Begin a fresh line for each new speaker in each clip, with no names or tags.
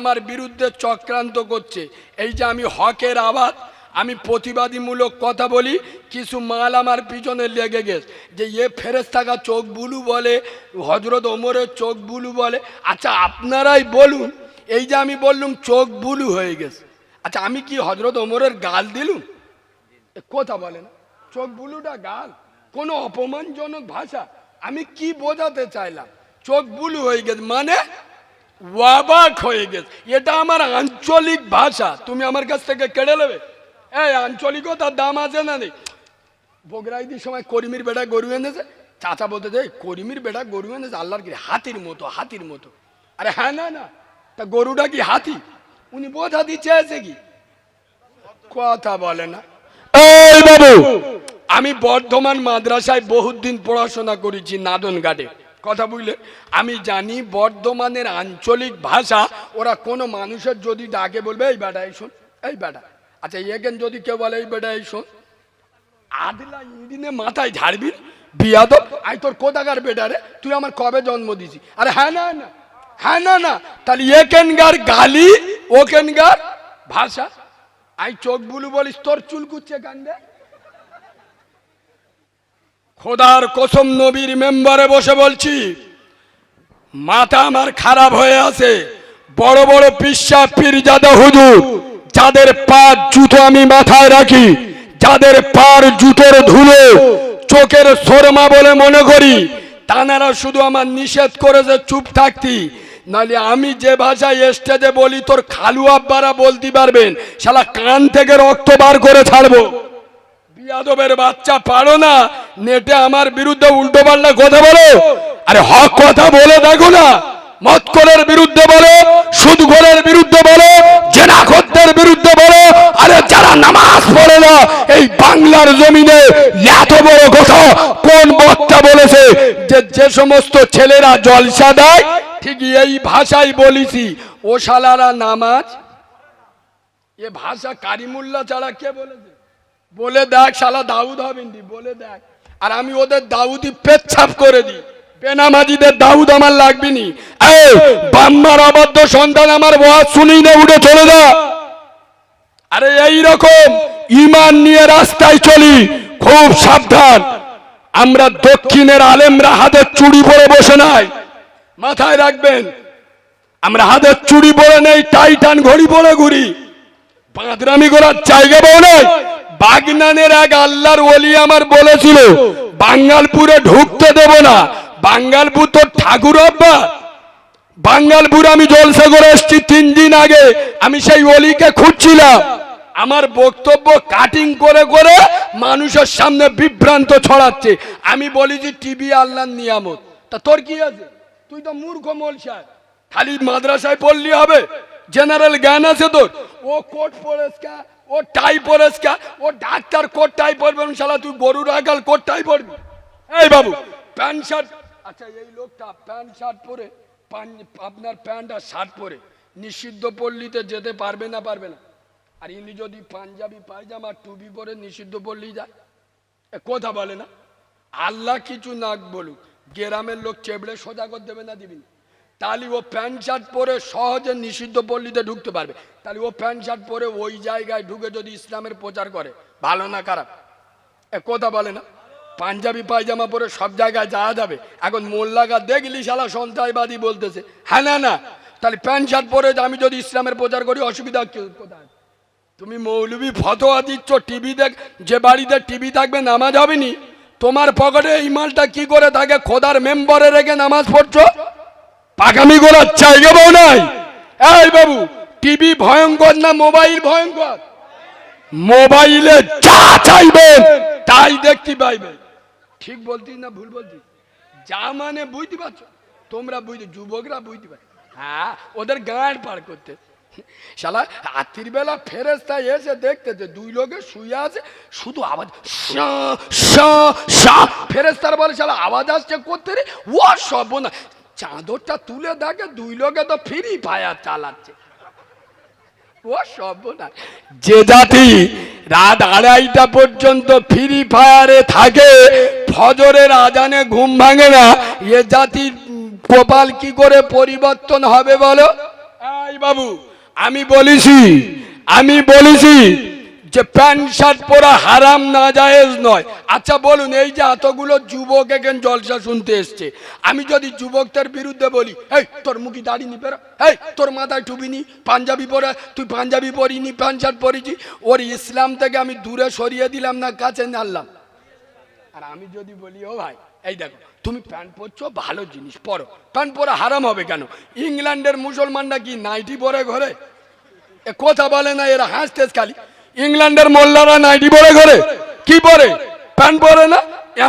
আমার বিরুদ্ধে চক্রান্ত করছে। এই যে আমি হকের আওয়াজ আমি প্রতিবাদীমূলক কথা বলি, কিছু মাল আমার পিছনে লেগে গেছে। যে এ ফেরেস থাকা চোখ বুলু বলে হজরত ওমরের চোখ বুলু বলে। আচ্ছা আপনারাই বলুন, এই যে আমি বললুম চোখ বুলু হয়ে গেছে। আচ্ছা আমি কি হজরত ওমরের গাল দিলুম? কথা বলেন চোখ বুলুটা গাল। কোনো অপমানজনক ভাষা। আমি কি বোঝাতে চাইলাম? চোখ বুলু হয়ে গেছে। মানে ওয়াবাক হয়ে গেছে। এটা আমার আঞ্চলিক ভাষা। তুমি আমার কাছ থেকে কেড়ে নেবে? এই আঞ্চলিকও তার দাম আছে না নেই? বগরাইদির সময় করিমির বেটা গরু এনেছে? চাচা বলতে যে করিমির বেটা গরু এনেছে আল্লাহর কি হাতির মতো হাতির মতো। আরে হ্যাঁ না না। তা গরুটা কি হাতি? উনি বোঝা দিচ্ছে আছে কি? কথা বলে না। বাবু! আমি বর্ধমান মাদ্রাসায় বহুত দিন পড়াশোনা করেছি নাদন ঘাটে কথা বুঝলে? আমি জানি বর্ধমানের আঞ্চলিক ভাষা, ওরা কোনো মানুষের যদি ডাকে বলবে, এই বেটা, এই শোন, এই বেটা। আচ্ছা এখানে যদি কেউ বলে, এই বেটা, এই শোন। আদলা ইঞ্জিনে মাথায় ঝাড়বি? বিয়াদ আই তোর কোথাকার বেটা রে? তুই আমার কবে জন্ম দিছি আরে হ্যাঁ না না হ্যাঁ না না, তাহলে এখানকার গালি ওখানকার ভাষা? আই চোখ বুলু বলিস, তোর চুল কুচ্ছে কান্দে খোদার কসম নবীর মেম্বারে বসে বলছি, মাথা আমার খারাপ হয়ে আছে। বড় বড় পিসা পীরজাদা হুজুর, যাদের পা জুতো আমি মাথায় রাখি, যাদের পার জুতোর ধুলো চোখের সরমা বলে মনে করি, তানারা শুধু আমার নিষেধ করেছে চুপ থাকতি। নাহলে আমি যে ভাষায় স্টেজে বলি, তোর খালু আব্বারা বলতে পারবেন, শালা কান থেকে রক্ত বার করে ছাড়বো। বিয়াদবের বাচ্চা পারো না, নেটে আমার বিরুদ্ধে উল্টো পাল্টা কথা বলো। আরে হক কথা বলে দেখো না মৎকরের বিরুদ্ধে বলো সুদঘরের বিরুদ্ধে বলো জেনাখতদের বিরুদ্ধে বলো, আরে যারা নামাজ পড়ে না, এই বাংলার জমিনে এত বড় কথা কোন বক্তা বলেছে যে যে সমস্ত ছেলেরা জলসা দেয় ঠিক এই ভাষায় বলিছি, ও শালারা নামাজ? এ ভাষা কারিমুল্লা ছাড়া কে বলেছে? বলে দেখ শালা দাউদ হবেন বলে দেখ। আর আমি ওদের দাউদি পেচ্ছাপ করে দিই। বেনামাজিদের দাউদ আমার লাগবে নি। এই, বাম্মার অবাধ্য সন্তান আমার বহাজ শুনি না, উঠে চলে যা। আরে এই রকম ইমান নিয়ে রাস্তায় চলি, খুব সাবধান। আমরা দক্ষিণের আলেমরা হাতের চুড়ি পরে বসে নাই। মাথায় রাখবেন, আমরা হাতের চুড়ি পরে নেই, টাইটান ঘড়ি পরে ঘুরি। বাঁদরামি করার জায়গা পাও নাই? বাগনানের এক আল্লাহর ওলি আমার বলেছিল, বাঙ্গালপুরে ঢুকতে দেব না। বাঙ্গালপুর তো ঠাকুর আব্বা। বাঙ্গালপুর আমি জলসা করে এসছি তিন দিন আগে। আমি সেই অলিকে খুঁজছিলাম। আমার বক্তব্য কাটিং করে করে মানুষের সামনে বিভ্রান্ত ছড়াচ্ছে। আমি বলি যে, টিভি আল্লাহর নিয়ামত। তা তোর কি আছে? তুই তো মূর্খ মোলসায়। খালি মাদ্রাসায় পড়লি হবে। জেনারেল জ্ঞান আছে তোর। ও কোট পরেস্কা ও টাই পরেস্কা ও ডাক্তার কোট টাই পরবে শালা তুই গরু রাখাল কোট টাই পরবি এই বাবু, প্যান্ট শার্ট আচ্ছা এই লোকটা প্যান্ট শার্ট পরে, পান- আপনার প্যান্ট আর শার্ট পরে, নিষিদ্ধ পল্লীতে যেতে পারবে না পারবে না। আর ইনি যদি পাঞ্জাবি পায়জামা টুপি পরে নিষিদ্ধ পল্লী যায় কথা বলে না? আল্লাহ কিছু না বলুক, গ্রামের লোক চেবড়ে সোজা করে দেবে না দিবি তাহলে ও প্যান্ট শার্ট পরে সহজে নিষিদ্ধ পল্লীতে ঢুকতে পারবে। তাহলে ও প্যান্ট শার্ট পরে ওই জায়গায় ঢুকে যদি ইসলামের প্রচার করে, ভালো না খারাপ? কথা বলে না। পাঞ্জাবি পায়জামা পরে সব জায়গায় যাওয়া যাবে। এখন মোল্লাগা দেখলি শালা সন্ত্রাসবাদী বলতেছে। হ্যাঁ না না। তাহলে প্যান্ট শার্ট পরে আমি যদি ইসলামের প্রচার করি, অসুবিধা কোথায়? তুমি মৌলবি ফতোয়া দিচ্ছ, টিভি দেখ, যে বাড়িতে টিভি থাকবে, নামাজ হবে নি? তোমার পকেটে এই মালটা কি করে থাকে? খোদার মেম্বারে রেখে নামাজ পড়ছো? পাকামি করার জায়গা পাও নাই। এই বাবু, টিভি ভয়ঙ্কর না মোবাইল ভয়ঙ্কর? মোবাইলে যা চাইবেন, তাই দেখতে পাইবেন। ঠিক বলতি না ভুল বলতি যা মানে বুঝতে পারছ? তোমরা বুঝতে, যুবকরা বুঝতে পার হ্যাঁ ওদের গাঁড় পার করতে। শালা, রাত্রির বেলা ফেরেস্তা এসে দেখতে যে দুই লোকে শুয়ে আছে, শুধু আওয়াজ। ফেরেস্তার বলে, শালা, আওয়াজ আসছে করতে রে? ও সব না চাদরটা তুলে দেখে দুই লোকে তো ফ্রি ফায়ার চালাচ্ছে। ও যে জাতি রাত আড়াইটা পর্যন্ত ফ্রি ফায়ারে থাকে, ফজরের আজানে ঘুম ভাঙে না, এ জাতির কপাল কি করে পরিবর্তন হবে বলো? বাবু, আমি বলেছি আমি বলেছি যে প্যান্ট, শার্ট পরা হারাম না, জায়েজ নয়। আচ্ছা বলুন, এই যে এতগুলো যুবক এখানে জলসা শুনতে এসছে। আমি যদি যুবকদের বিরুদ্ধে বলি এই তোর মুখি দাড়ি নি পেরা এই তোর মাথায় টুপি নি, পাঞ্জাবি পরে, তুই পাঞ্জাবি পরিনি প্যান্ট, শার্ট পরেছি। ওর ইসলাম থেকে আমি দূরে সরিয়ে দিলাম না, কাছে নাড়লাম। আর আমি যদি বলি, ও ভাই, এই দেখো, তুমি প্যান্ট পরছো, ভালো জিনিস, পরো। প্যান্ট পরা হারাম হবে কেন? ইংল্যান্ডের মুসলমানরা কি নাইটি পরে ঘরে? কথা বলে না, এরা হাসতে খালি। ইংল্যান্ডের মোল্লারা নাইটি পরে ঘরে? কি পরে? প্যান্ট পরে না?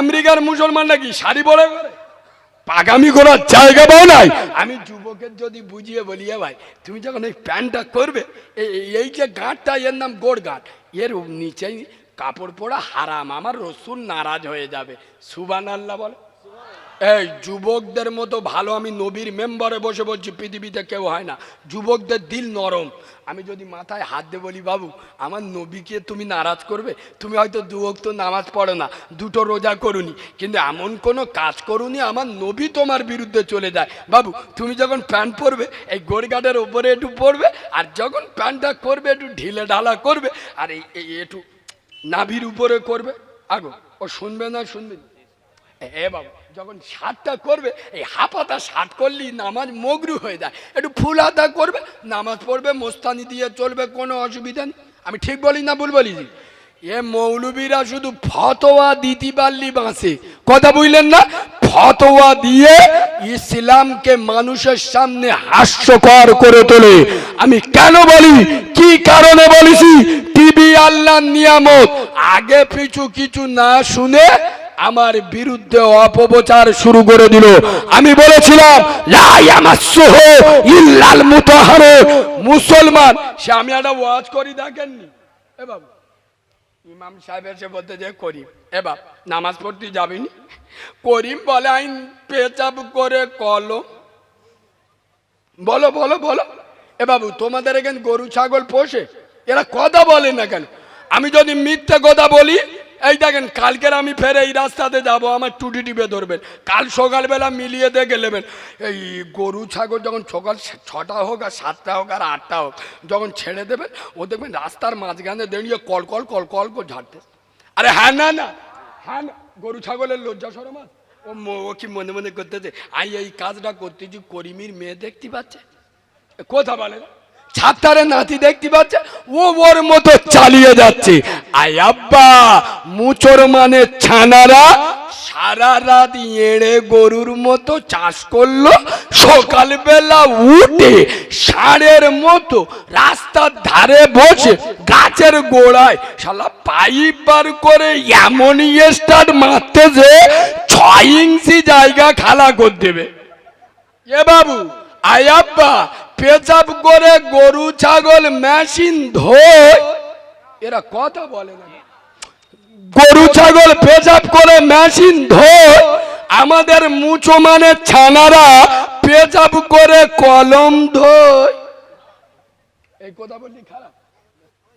আমেরিকার মুসলমানরা কি শাড়ি পরে ঘরে? পাগামি করার জায়গা পাও নাই। আমি যুবকের যদি বুঝিয়ে বলি ভাই, তুমি যখন এই প্যান্টটা করবে এই যে গাঁটটা, এর নাম গোড় গাঁট, এর নিচেই কাপড় পরা হারাম, আমার রসুন নারাজ হয়ে যাবে। সুবান আল্লাহ বলে। এই, যুবকদের মতো ভালো আমি নবীর মেম্বারে বসে বলছি, পৃথিবীতে কেউ হয় না। যুবকদের দিল নরম। আমি যদি মাথায় হাত দিয়ে বলি, বাবু, আমার নবীকে তুমি নারাজ করবে? তুমি হয়তো দু তো নামাজ পড়ো না, দুটো রোজা করুনি, কিন্তু এমন কোনো কাজ করুনি, আমার নবী তোমার বিরুদ্ধে চলে যায়। বাবু, তুমি যখন প্যান্ট পরবে, এই গোড়গাটের ওপরে একটু পরবে, আর যখন প্যান্টটা করবে, একটু ঢিলে ঢালা করবে, আর এই, একটু নাভির উপরে করবে। আগো, ও শুনবে না শুনবে না? এ বাবু, যখন শার্টটা করবে, এই হাফাতা শার্ট করলেই নামাজ মগরু হয়ে যায়। একটু ফুল হাতা করবে, নামাজ পড়বে, মোস্তানি দিয়ে চলবে, কোনো অসুবিধা নেই। আমি ঠিক বলি না ভুল বলি? এ মৌলবীরা শুধু ফতোয়া দিতে পারলি বাঁচে। কথা বুঝলেন না? ফতোয়া দিয়ে ইসলামকে মানুষের সামনে হাস্যকর করে তোলে। আমি কেন বলি? কি কারণে বলেছি? টিভি আল্লাহ নিয়ামত। আগে পিছু কিছু না শুনে আমার বিরুদ্ধে অপপ্রচার শুরু করে দিল। আমি বলেছিলাম মুসলমান, সে আমি একটা ওয়াজ করি দেখেননি। এ বাবু, ইমাম সাহেব এসে বলতে যে, করিম, এ নামাজ পড়তে যাবিনি করিম বলে, আইন পেচাপ করে কলো বলো বলো বলো। এ বাবু, তোমাদের এখানে গরু, ছাগল পোষে? এরা কথা বলে না কেন? আমি যদি মিথ্যে কথা বলি এই দেখেন, কালকের আমি ফের এই রাস্তাতে যাব, আমার টুটি টিপে ধরবেন। কাল সকালবেলা মিলিয়ে দেখে নেবেন এই গরু, ছাগল যখন সকাল ছটা হোক আর সাতটা হোক আর আটটা হোক, যখন ছেড়ে দেবেন, ও দেখবেন রাস্তার মাঝখানে দাঁড়িয়ে কল কল কল কল করে ঝাড়তে। আরে হ্যাঁ না না হ্যাঁ না, গরু, ছাগলের লজ্জা সরম ও ও কি মনে মনে করতেছে, আই, এই কাজটা করতেছি, করিমির মেয়ে দেখতে পাচ্ছে? কথা বলে না? ছাত্তারে নাতি দেখতে পাচ্ছে, ও ওর মতো চালিয়ে যাচ্ছে। আই আব্বা, মুচোর মানে ছানারা সারা রাত এড়ে গরুর মতো চাষ করল, সকালবেলা উঠে ষাঁড়ের মতো রাস্তার ধারে বসে গাছের গোড়ায় শালা পাইপ বার করে এমন স্টার্ট মারতে যে ছয় ইঞ্চি জায়গা খালা করে দেবে। এ বাবু আয়াব্বা পেচাপ করে গরু, ছাগল, মেশিন ধোয়। এরা কথা বলে না। গরু, ছাগল পেচাপ করে মেশিন ধোয়। আমাদের মুচো মানে ছানারা পেচাপ করে কলম ধোয়। এই কথা বললি খারাপ।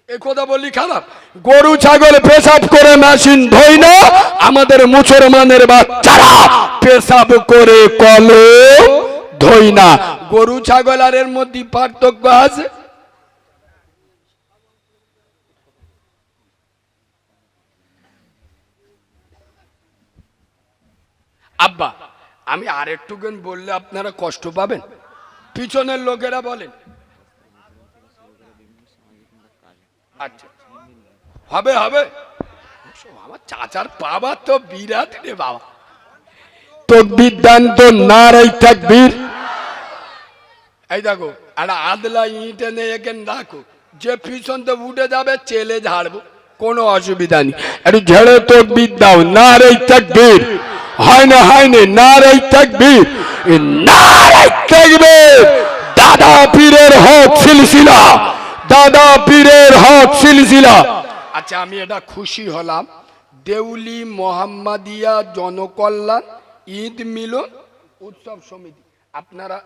এই কথা বললি খারাপ। গরু, ছাগল পেশাব করে মেশিন ধোয় না। আমাদের মুসলমানের বাচ্চারা পেশাব করে কলম ধোয় না। গরু ছাগল আর এর মধ্যে পার্থক্য আছে? আব্বা, আমি আর আরেকটুকুন বললে আপনারা কষ্ট পাবেন? পিছনের লোকেরা বলেন। আচ্ছা। হবে হবে। আমার চাচার বাবা তো বিরাট রে বাবা। তকবির দান তো নারাই তাকবীর এই দেখো একটা আদলা ইঁটে নিয়ে এখানে রাখো যে পিছন তো উঠে যাবে, চেলে ঝাড়বো। কোনো অসুবিধা নেই। একটু ঝেড়ে তকবির দাও, নারাই তাকবীর হয় না হয় না না রে তাকবীর নারাই তাকবীর দাদা পীরের হক সিলসিলা। দাদা পীরের হক সিলসিলা। আচ্ছা আমি এটা খুশি হলাম। দেউলি মোহাম্মদিয়া জনকল্যাণ, ঈদ মিলন, উৎসব সমিতি। আপনারা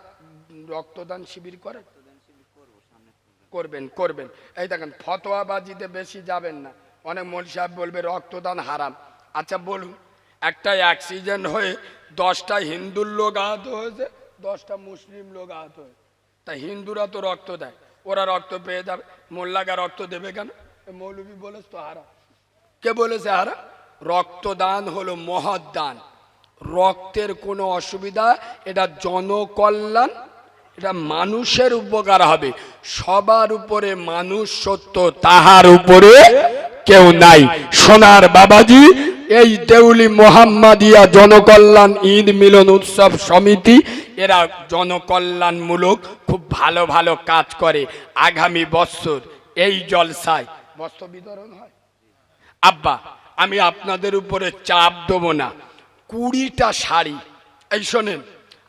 রক্তদান শিবির করেন করবেন করবেন। এই দেখেন, ফতোয়াবাজিতে বেশি যাবেন না। অনেক মল সাহেব বলবে, রক্তদান হারাম। আচ্ছা বলুন, একটা অ্যাক্সিডেন্ট হয়ে দশটা হিন্দুর লোক আহত হয়েছে, দশটা মুসলিম লোক আহত হয়েছে। তা হিন্দুরা তো রক্ত দেয়, ওরা রক্ত পেয়ে যাবে। মোল্লাগা রক্ত দেবে কেন? মৌলবি বলেছ তো হারা কে বলেছে হারা রক্তদান হলো মহৎ দান রক্তের কোনো অসুবিধা, এটা জনকল্যাণ এটা মানুষের উপকার হবে। সবার উপরে মানুষ সত্য, তাহার উপরে কেউ নাই। সোনার বাবাজি, এই দেউলি মোহাম্মদিয়া জনকল্যাণ ঈদ মিলন উৎসব সমিতি, এরা জনকল্যাণমূলক খুব ভালো ভালো কাজ করে আগামী বছর এই জলসায়। বস্ত্র বিতরণ হয়। আব্বা, আমি আপনাদের উপরে চাপ দেবো না। কুড়িটা শাড়ি, এই শোনেন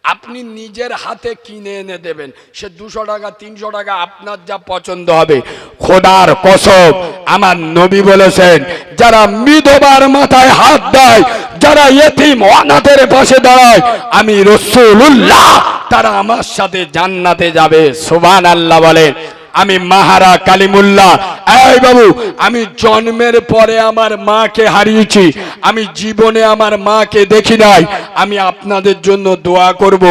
আপনি নিজের হাতে কিনে এনে দেবেন। সে দুশো টাকা, তিনশো টাকা আপনার যা পছন্দ হবে। খোদার কসব আমার নবী বলেছেন, যারা মৃধবার মাথায় হাত দেয়, যারা এতিম অনাথের পাশে দাঁড়ায়, আমি রসুল্লাহ তারা আমার সাথে জান্নাতে যাবে। সোবান আল্লাহ বলেন। আমি মাহারা কালিমুল্লাহ। এই বাবু, আমি জন্মের পরে আমার মাকে হারিয়েছি। আমি জীবনে আমার মাকে দেখি নাই। আমি আপনাদের জন্য দোয়া করব।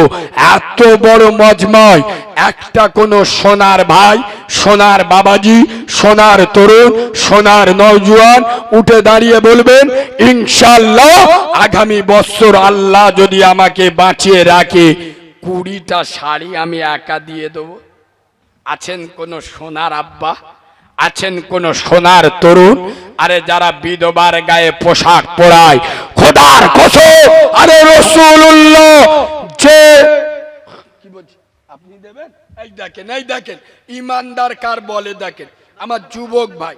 এত বড় মজময়। একটা কোনো সোনার ভাই, সোনার বাবাজি, সোনার তরুণ, সোনার নওজুয়ান উঠে দাঁড়িয়ে বলবেন ইনশাল্লাহ আগামী বছর আল্লাহ যদি আমাকে বাঁচিয়ে রাখে, কুড়িটা শাড়ি আমি একা দিয়ে দেবো। আছেন কোন সোনার আব্বা আছেন কোন সোনার তরুণ আরে যারা বিধবার গায়ে পোশাক পরায় খোদার কসম আরে রসুল্লাহ যে কি বলছি? আপনি দেবেন? এই দেখেন এই দেখেন ইমানদার কার বলে দেখেন? আমার যুবক ভাই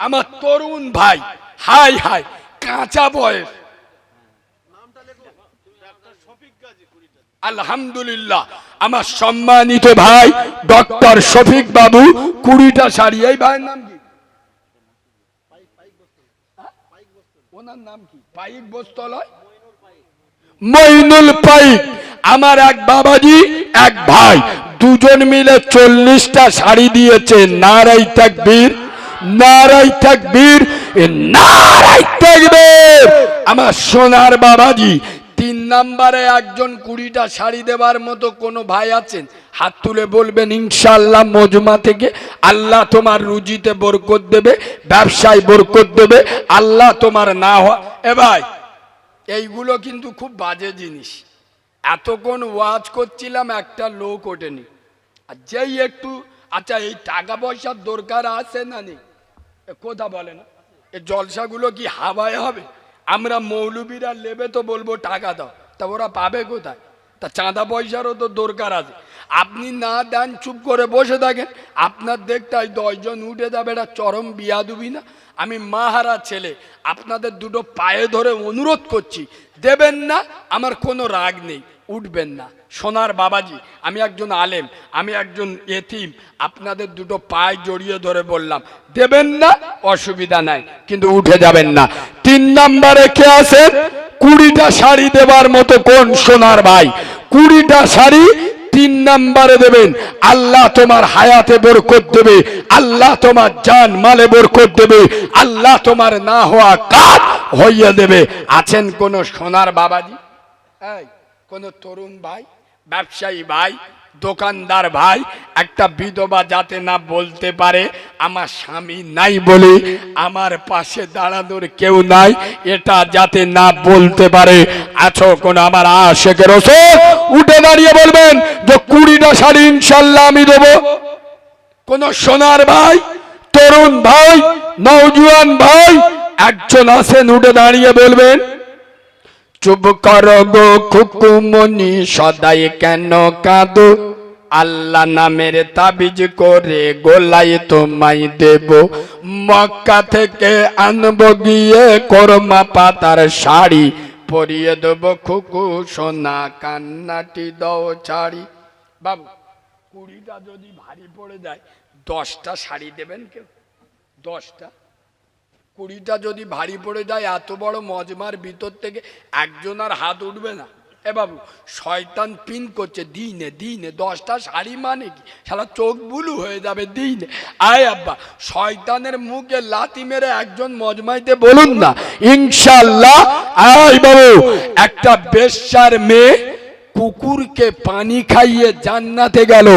আমার তরুণ ভাই হাই হাই কাঁচা বয়স। আলহামদুলিল্লাহ। আমার সম্মানিত ভাই, ডক্টর শফিক বাবু, কুড়িটা শাড়ি। এই ভাইয়ের নাম কি? ওনার নাম কি? পাইক বস্তলয় মইনুল পাইক। আমার এক বাবাজি, এক ভাই, দুজন মিলে চল্লিশটা শাড়ি দিয়েছে। নারাই তাকবীর নারাই তাকবীর নারাই তাকবীর। আমার সোনার বাবাজি তিন নাম্বারে একজন কুড়িটা শাড়ি দেবার মতো কোনো ভাই আছেন? হাত তুলে বলবেন ইনশাল্লাহ মজমা থেকে আল্লাহ তোমার রুজিতে বরকত দেবে, ব্যবসায় বরকত দেবে, আল্লাহ তোমার না হয় এ ভাই, এইগুলো কিন্তু খুব বাজে জিনিস। এতক্ষণ ওয়াজ করছিলাম, একটা লোক ওঠেনি। আর যেই একটু আচ্ছা এই টাকা পয়সার দরকার আছে না নেই? কথা বলে না। এ জলসাগুলো কি হাওয়ায় হবে? আমরা মৌলবীরা নেবে তো বলব টাকা দাও। তা ওরা পাবে কোথায়? তা চাঁদা পয়সারও তো দরকার আছে। আপনি না দেন, চুপ করে বসে থাকেন। আপনার দেখতাই দশজন উঠে যাবে, এটা চরম বিয়া দুবি না? আমি মাহারা ছেলে, আপনাদের দুটো পায়ে ধরে অনুরোধ করছি, দেবেন না, আমার কোনো রাগ নেই, উঠবেন না। সোনার বাবাজি, আমি একজন আলেম, আমি একজন এতিম, আপনাদের দুটো পায়ে জড়িয়ে ধরে বললাম, দেবেন না, অসুবিধা নাই, কিন্তু উঠে যাবেন না। তিন নম্বরে কে আছেন কুড়িটা শাড়ি দেবার মতো কোন সোনার ভাই? কুড়িটা শাড়ি তিন নাম্বারে দেবেন, আল্লাহ তোমার হায়াতে বরকত দেবে, আল্লাহ তোমার জান মালে বরকত দেবে, আল্লাহ তোমার না হওয়া কাজ হইয়া দেবে। আছেন কোন সোনার বাবাজি? কোন তরুণ ভাই? ব্যবসায়ী ভাই, দোকানদার ভাই, একটা বিধবা যাতে না বলতে পারে, আমার স্বামী নাই বলে আমার পাশে দাঁড়ানোর কেউ নাই, এটা যাতে না বলতে পারে। আছো কোন আমার আশেকের ওসর উঠে দাঁড়িয়ে বলবেন যে কুড়িটা শাড়ি ইনশাল্লাহ আমি দেবো। কোন সোনার ভাই, তরুণ ভাই, নওজুয়ান ভাই, একজন আছেন, উঠে দাঁড়িয়ে বলবেন। চুপ কর গো খুকুমনি সদাই কেন কাঁদো? আল্লাহ নামের তাবিজ করে গোলাই তোমায় দেব। মক্কা থেকে আনব গিয়ে করমা পাতার শাড়ি পরিয়ে দেবো খুকু, সোনা কান্নাটি দাও ছাড়ি। বাবু, কুড়িটা যদি ভারী পড়ে যায়, দশটা শাড়ি দেবেন কেউ? দশটা? কুড়িটা যদি ভারী পড়ে যায়, এত বড় মজমার ভিতর থেকে একজন আর হাত উঠবে না। এ বাবু, শয়তান পিন করছে, দিনে দিনে, দশটা শাড়ি মানে কি? সারা চোখ বুলু হয়ে যাবে দিনে। আয় আব্বা, শয়তানের মুখে লাথি মেরে একজন মজমাইতে বলুন না ইনশাল্লাহ আয় বাবু, একটা বেশ্যার মেয়ে কুকুরকে পানি খাইয়ে জান্নাতে গেল।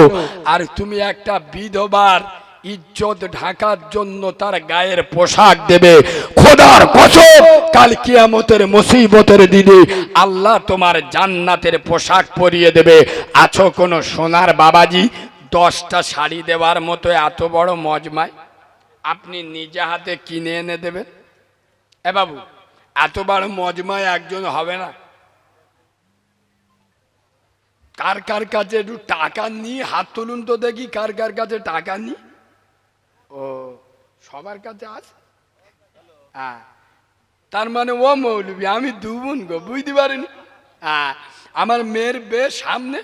আর তুমি একটা বিধবার। ইজ্জত ঢাকার জন্য তার গায়ের পোশাক দেবে। খোদার কসম, কাল কিয়ামতের মুসিবতের দিদি আল্লাহ তোমার জান্নাতের পোশাক পরিয়ে দেবে। আছো কোনো সোনার বাবাজি? দশটা শাড়ি দেওয়ার মতো এত বড় মজমায় আপনি নিজে হাতে কিনে এনে দেবেন? এ বাবু, এত বড় মজমায় একজন হবে না। কার কার কাছে একটু টাকা নিয়ে হাত তুলুন তো দেখি, কার কার কাছে টাকা নি ও, সবার কাছে আছে? হ্যাঁ। তার মানে ও মৌলবি, আমি দুবুন গো, বুঝতে পারিনি? হ্যাঁ আমার মেয়ের বে সামনে?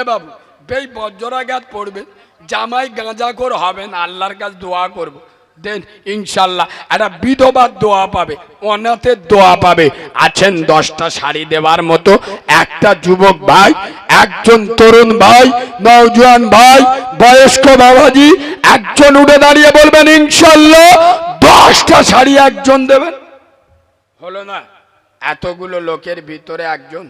এ বাবু, বেই বজ্রাঘাত পড়বে, জামাই গাঁজা করে হবেন আল্লাহর কাছে দোয়া করব। দেন ইনশাল্লাহ। একটা বিধবার দোয়া পাবে, অনাথের দোয়া পাবে। আছেন দশটা শাড়ি দেওয়ার মতো, একটা যুবক ভাই, একজন তরুণ ভাই, নওজোয়ান ভাই, বয়স্ক বাবাজি, একজন উঠে দাঁড়িয়ে বলবেন, ইনশাল্লাহ দশটা শাড়ি একজন দেবেন। হলো না, এতগুলো লোকের ভিতরে একজন।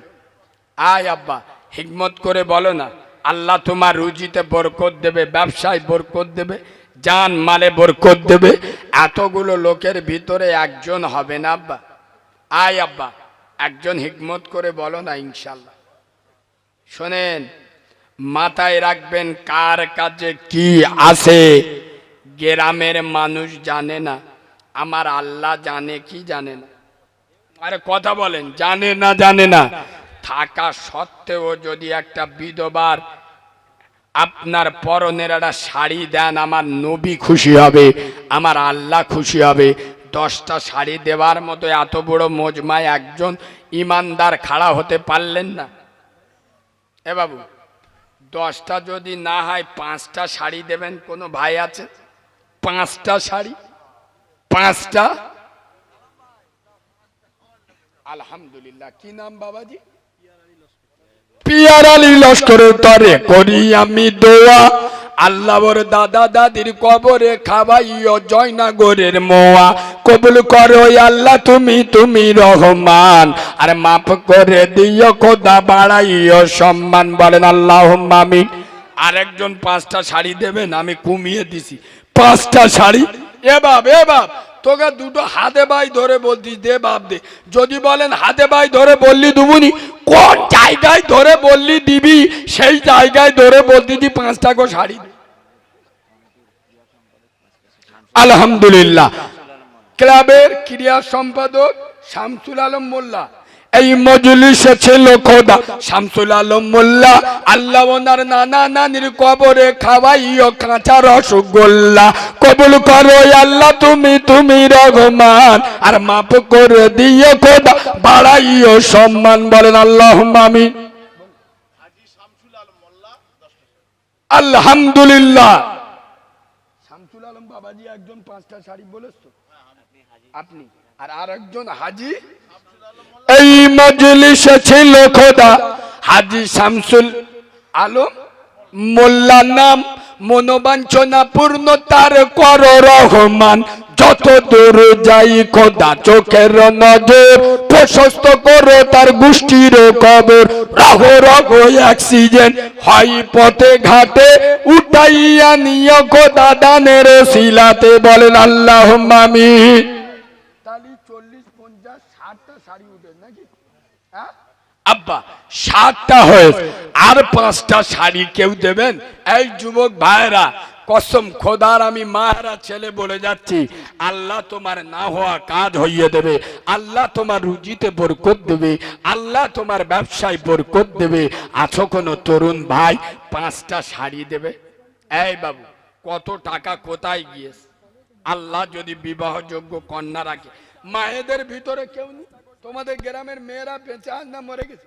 আয় আব্বা, হিকমত করে বলো না, আল্লাহ তোমার রুজিতে বরকত দেবে, ব্যবসায় বরকত দেবে জান মালে বরকত দেবে। এতগুলো লোকের ভিতরে একজন হবে না, আব্বা। আয়, আব্বা, একজন হিকমত করে বলো না ইনশাল্লাহ শোনেন, মাথায় রাখবেন কার কাছে কি আছে। গ্রামের মানুষ জানে না, আমার আল্লাহ জানে কি জানে না। আরে কথা বলেন, জানে না জানে না। থাকা সত্ত্বেও যদি একটা বিধবার আপনার পরনের একটা শাড়ি দেন, আমার নবী খুশি হবে, আমার আল্লাহ খুশি হবে। দশটা শাড়ি দেওয়ার মতো এত বড় মজমায় একজন ইমানদার খাড়া হতে পারলেন না। এ বাবু, দশটা যদি না হয় পাঁচটা শাড়ি দেবেন, কোনো ভাই আছে? পাঁচটা শাড়ি? পাঁচটা? আলহামদুলিল্লাহ, কি নাম বাবাজি? পিয়ার আলী লস্করের তরে করি আমি দোয়া। আল্লাহর দাদা দাদির কবরে খাবাইও জয়নাগরের মোয়া। কবুল করো আল্লাহ, তুমি তুমি রহমান। আর মাফ করে দিও, খোদা বাড়াইও সম্মান। বলেন আল্লাহ আমিন। আরেকজন পাঁচটা শাড়ি দেবেন, আমি কমিয়ে দিছি। পাঁচটা শাড়ি? এ বাপ এ বাপ। তোকে দুটো হাতে বাই ধরে বলতিস দে বাপ দে। যদি বলেন হাতে বাই ধরে বললি দুবুনি কোন জায়গায় ধরে বললি দিবি, সেই জায়গায় ধরে বলতিছি পাঁচটা গো শাড়ি। আলহামদুলিল্লাহ। ক্লাবের ক্রিয়া সম্পাদক শামসুল আলম মোল্লা। এই মজলিসে ছিল খোদা, শামসুল আলম মোল্লা, আল্লাহ ওনার নানা নানির কবরে খাওয়াইও কাঁচা রসগোল্লা। কবুল করো আল্লাহ, তুমি তুমি রহমান, আর মাফ করে দিও খোদা, বাড়াইও সম্মান, বলেন আল্লাহ আমিন। আলহামদুলিল্লাহ। শামসুল আলম বাবাজি একজন পাঁচটা শাড়ি বলেছ আপনি, আর আরেকজন হাজি এই মজলিসে ছিল খোদা। হাজি শামসুল আলম মোল্লা নাম, মনোবাঞ্ছনা পূর্ণ, তার কর রহমান। যত দূর যাই খোদা, চোখের নজর, প্রশস্ত করো তার গোষ্ঠীর কবর। রহ রহ অক্সিজেন হয় পথে ঘাটে, উঠাইয়া নিয় খোদা দানের শিলাতে। বলেন আল্লাহ মামি তাহলে চল্লিশ পঞ্চাশ ষাটটা শাড়ি উঠে নাকি হ্যাঁ? ষাটটা হয়েছে। আর পাঁচটা শাড়ি কেউ দেবেন? এই যুবক ভাইরা কসম খোদার আমি ছেলে বলে যাচ্ছি, আল্লাহ তোমার না হওয়া কাজ হইয়ে দেবে, আল্লাহ তোমার রুজিতে বরকত দেবে, আল্লাহ তোমার ব্যবসায় বরকত দেবে। আছো কোনো তরুণ ভাই পাঁচটা শাড়ি দেবে? এই বাবু, কত টাকা কোথায় গিয়েছে? আল্লাহ যদি বিবাহযোগ্য কন্যা রাখে। মায়েদের ভিতরে কেউ নেই? তোমাদের গ্রামের মেয়েরা বেঁচে আজ না মরে গেছে?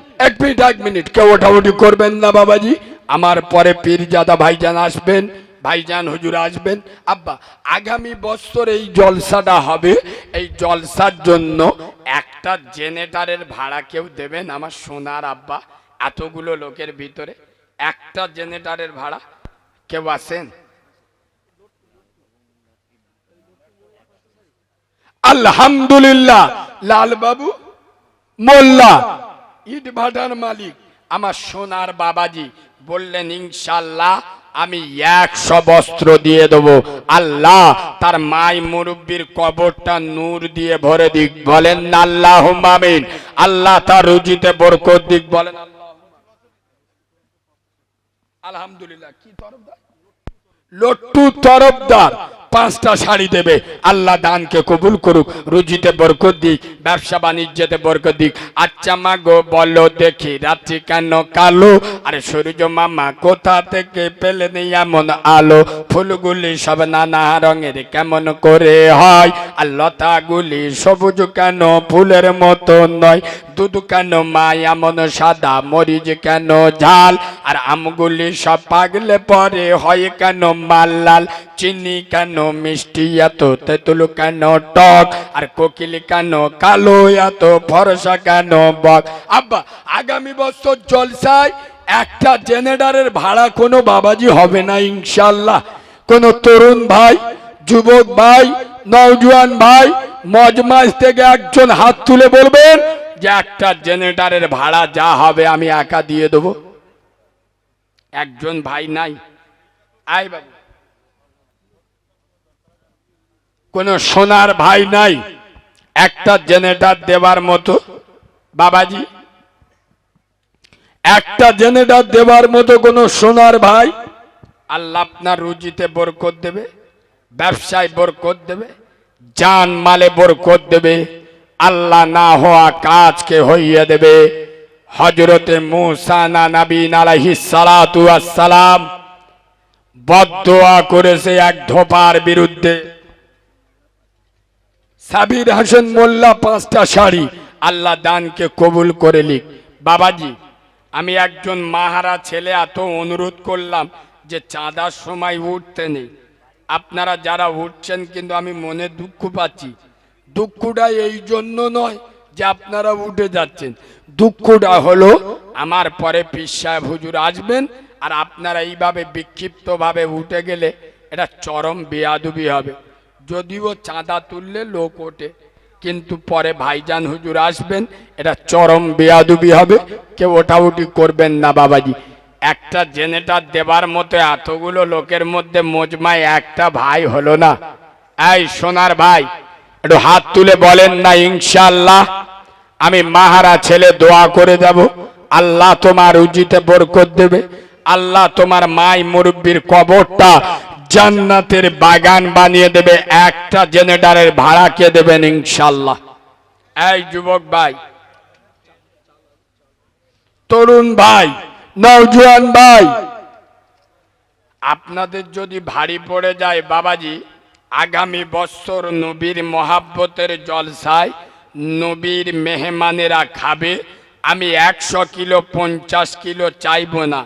এক মিনিট এক মিনিট কেউ ওঠাউঠি করবেন না, বাবাজি। আমার পরে পীরজাদা ভাইজান আসবেন। ভাইজান হুজুর আসবেন। আব্বা, আগামী বছর এই জলসাটা হবে। এই জলসার জন্য একটা জেনেটারের ভাড়া কেউ দেবেন আমার সোনার আব্বা, এতগুলো লোকের ভিতরে। একটা জেনেটারের ভাড়া। কেউ আসেন? আলহামদুলিল্লাহ। লালবাবু, মোল্লা ইট ভাটার মালিক। আমার সোনার বাবাজি বললেন ইনশাল্লাহ আমি একশো বস্ত্র দিয়ে দেব। আল্লাহ তার মাই মুরব্বীর কবরটা নূর দিয়ে ভরে দিক। বলেন আল্লাহ আমিন। আল্লাহ তার রুজিতে বরকত দিক। বলেন আলহামদুলিল্লাহ, কি তরফদার? লট্টু তরফদার। পাঁচটা শাড়ি দেবে। আল্লাহ দানকে কবুল করুক, রুজিতে বরকত দিক, ব্যবসা বাণিজ্যতে বরকত দিক। আচ্ছা মা গো, বলো দেখি রাত্রি কেন কালো? আরে সূর্য মামা, কোথা থেকে পেলে এমন আলো? ফুলগুলি সব নানা রঙের, কেমন করে হয়? আর লতাগুলি সবুজ কেন? ফুলের মতো নয়। দুধ কেন মা, এমন সাদা মরিচ কেন ঝাল? আর আমগুলি সব পাগলে পরে হয় কেন মাল লাল চিনি কেন মিষ্টি এত? তেঁতুল কেন টক? আর কোকিল কেন কালো এত? ফরসা কেন বক? আব্বা, আগামী বছর জলসায় একটা জেনারেটারের ভাড়া কোনো বাবাজি হবে না, ইনশাল্লাহ। কোনো তরুণ ভাই, যুবক ভাই, নওজোয়ান ভাই, মজমাজ থেকে একজন হাত তুলে বলবেন যে একটা জেনারেটারের ভাড়া যা হবে আমি একা দিয়ে দেবো। একজন ভাই নাই। আই বাবু। কোন সোনার ভাই নাই। একটা জেনারেটর দেবার মতো। বাবাজি, একটা জেনারেটর দেবার মতো কোন সোনার ভাই আল্লাহ আপনার রুজিতে বরকত দেবে, ব্যবসায় বরকত দেবে, জান মালে বরকত দেবে, আল্লাহ না হওয়া কাজকে হইয়ে দেবে। হজরতে মুসানা নবীন আলাইহিস সালাতু সালাম বদদোয়া করেছে এক ধোপার বিরুদ্ধে। সাবির হাসান মোল্লা পাঁচটা শাড়ি। আল্লাহ দানকে কবুল করে লিখ বাবাজি, আমি একজন মাহারা ছেলে, এত অনুরোধ করলাম যে চাঁদার সময় উঠতে নেই। আপনারা যারা উঠছেন কিন্তু আমি মনে দুঃখ পাচ্ছি। দুঃখটা এই জন্য নয় যে আপনারা উঠে যাচ্ছেন। দুঃখটা হলো, আমার পরে পীর সাহেব হুজুর আসবেন আর আপনারা এইভাবে বিক্ষিপ্তভাবে উঠে গেলে এটা চরম বেয়াদুবি হবে। যদিও চাঁদা তুললে লোক ওঠে, কিন্তু পরে ভাইজান হুজুর আসবেন, এটা চরম বেয়াদুবি হবে, কেউ ওঠাউটি করবেন না বাবাজি। একটা জেনেটার দেবার মতো এতগুলো লোকের মধ্যে মজমায় একটা ভাই হলো না। এই সোনার ভাই, একটু হাত তুলে বলেন না ইনশাল্লাহ আমি মাহারা ছেলে দোয়া করে দেব আল্লাহ তোমার উজিতে বরকত দেবে। আল্লাহ তোমার মাই মুরব্বীর কবরটা জান্নাতের বাগান বানিয়ে দেবে, একটা জেনারেটারের ভাড়া কে দেবেন ইনশাল্লাহ এই যুবক ভাই, তরুণ ভাই, নওজোয়ান ভাই, আপনাদের যদি ভারী পড়ে যায় বাবাজি, আগামী বছর নবীর মহাব্বতের জলসায় নবীর মেহমানেরা খাবে, আমি একশো কিলো, পঞ্চাশ কিলো চাইব না।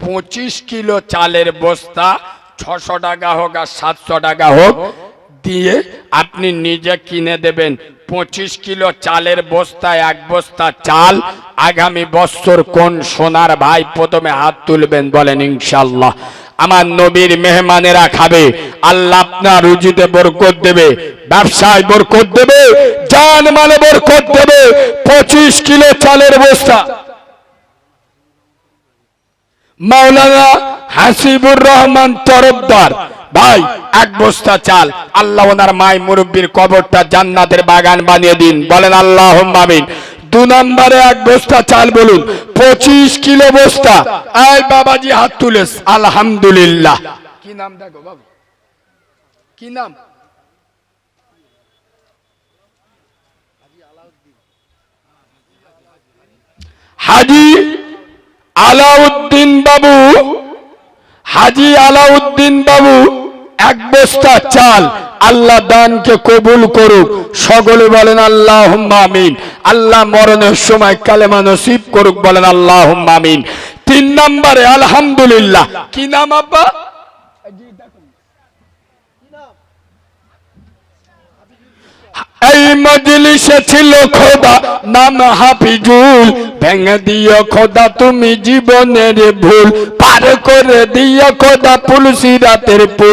পঁচিশ কিলো চালের বস্তা ছশো টাকা হোক আর সাতশো টাকা হোক, দিয়ে আপনি নিজে কিনে দেবেন। পঁচিশ কিলো চালের বস্তায় এক বস্তা চাল। আগামী বছর কোন সোনার ভাই প্রথমে হাত তুলবেন বলেন ইনশাল্লাহ আমার নবীর মেহমানেরা খাবে। আল্লাহ আপনার রুজিতে বরকত দেবে। ব্যবসায় বরকত দেবে। জান মালে বরকত দেবে। পঁচিশ কিলো চালের বস্তা। মাওলানা হাসিবুর রহমান তরফদার। ভাই, এক বস্তা চাল। আল্লাহ ওনার মাই মুরব্বীর কবরটা জান্নাতের বাগান বানিয়ে দিন। বলেন আল্লাহ আমিন। দু নম্বরে এক বস্তা চাল বলুন, পঁচিশ কিলো বস্তা। আয় বাবাজি হাত তুলেস। আলহামদুলিল্লাহ। কি নাম দেখো বাবু? কি নাম? হাজি আলাউদ্দিন বাবু। হাজি আলাউদ্দিন বাবু, এক বস্তা চাল, আল্লাহ দানকে কবুল করুক। সকলে বলেন আল্লাহ আমিন। আল্লাহ মরণের সময় কালেমা নসিব করুক, বলেন আল্লাহ আমিন। তিন নম্বরে, আলহামদুলিল্লাহ। কি নাম আব্বা? এই মজলিসে ছিল খোদা, নাম হাফিজুল। ভেঙে দিও খোদা, তুমি জীবনের ভুল। পার করে দিও খোদা, পুলসি রাতের পুল।